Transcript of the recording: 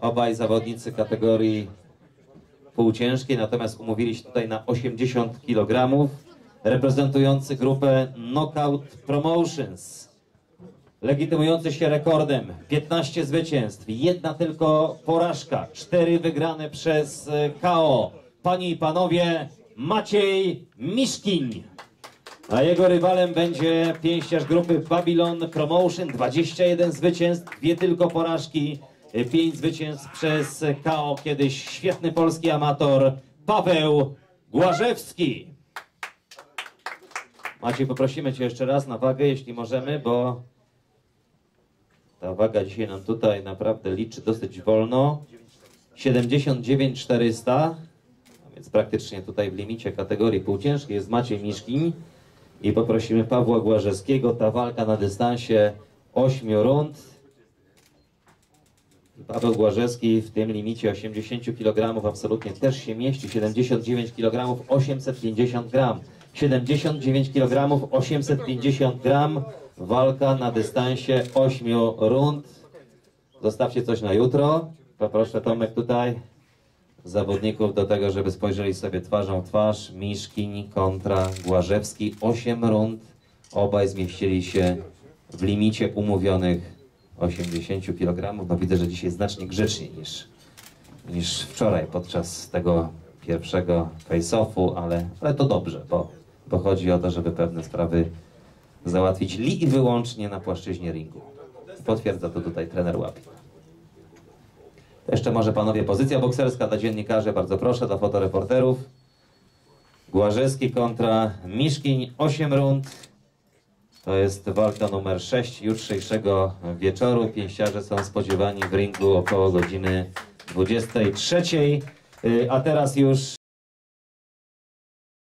Obaj zawodnicy kategorii półciężkiej, natomiast umówili się tutaj na 80 kg, reprezentujący grupę Knockout Promotions. Legitymujący się rekordem 15 zwycięstw, jedna tylko porażka, cztery wygrane przez e, KO. Panie i panowie, Maciej Miszkin. A jego rywalem będzie pięściarz grupy Babylon Promotion. 21 zwycięstw, dwie tylko porażki, 5 zwycięstw przez KO. Kiedyś świetny polski amator Paweł Głażewski. Maciej, poprosimy Cię jeszcze raz na wagę, jeśli możemy, bo ta waga dzisiaj nam tutaj naprawdę liczy dosyć wolno. 79 400, a więc praktycznie tutaj w limicie kategorii półciężkiej jest Maciej Miszkin. I poprosimy Pawła Głażewskiego. Ta walka na dystansie 8 rund. Paweł Głażewski w tym limicie 80 kg absolutnie też się mieści. 79 kg 850 gram. 79 kg 850 gram. Walka na dystansie 8 rund. Zostawcie coś na jutro. Poproszę Tomek tutaj zawodników do tego, żeby spojrzeli sobie twarzą w twarz. Miszkin kontra Głażewski. 8 rund. Obaj zmieścili się w limicie umówionych 80 kg. No widzę, że dzisiaj znacznie grzeczniej niż, niż wczoraj podczas tego pierwszego face-offu, ale, ale to dobrze, bo, bo chodzi o to, żeby pewne sprawy załatwić li i wyłącznie na płaszczyźnie ringu. Potwierdza to tutaj trener Łapi. Jeszcze może panowie pozycja bokserska dla dziennikarzy, bardzo proszę, dla fotoreporterów. Głażewski kontra Miszkiń, 8 rund. To jest walka numer 6 jutrzejszego wieczoru. Pięściarze są spodziewani w ringu około godziny 23. Y, A teraz już